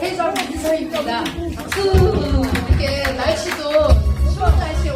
해설 인사입니다. 그 이렇게 날씨도 추운 날씨에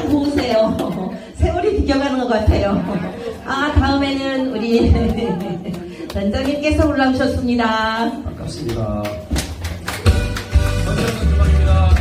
가장 고우세요. 세월이 비껴가는 것 같아요. 아, 다음에는 우리 단장님께서 올라오셨습니다. 반갑습니다. 선생님, 그만입니다.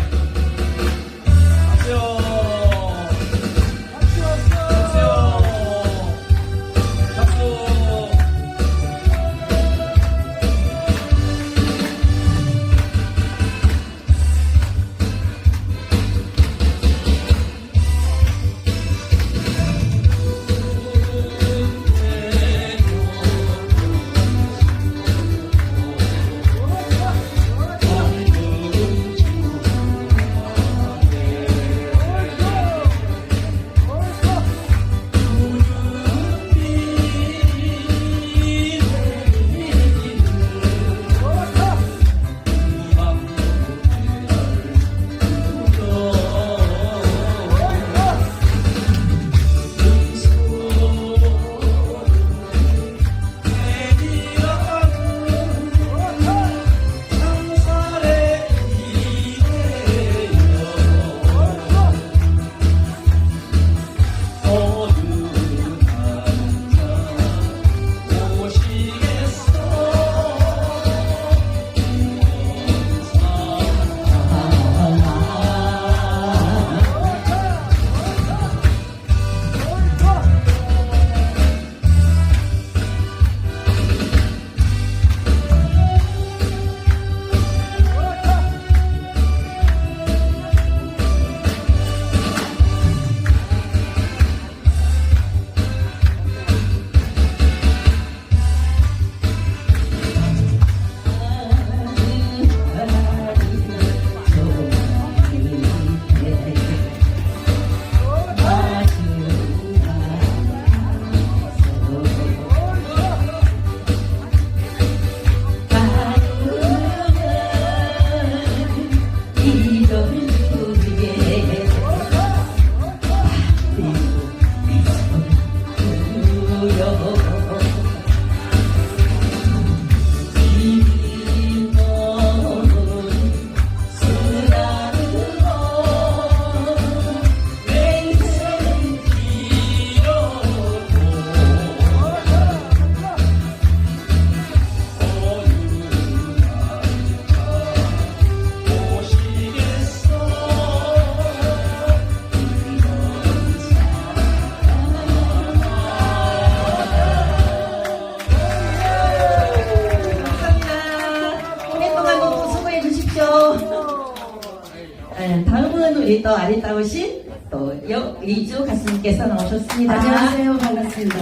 우리 또 아리따우신 또 여 이주 가수님께서 나오셨습니다. 안녕하세요. 반갑습니다.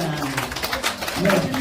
네.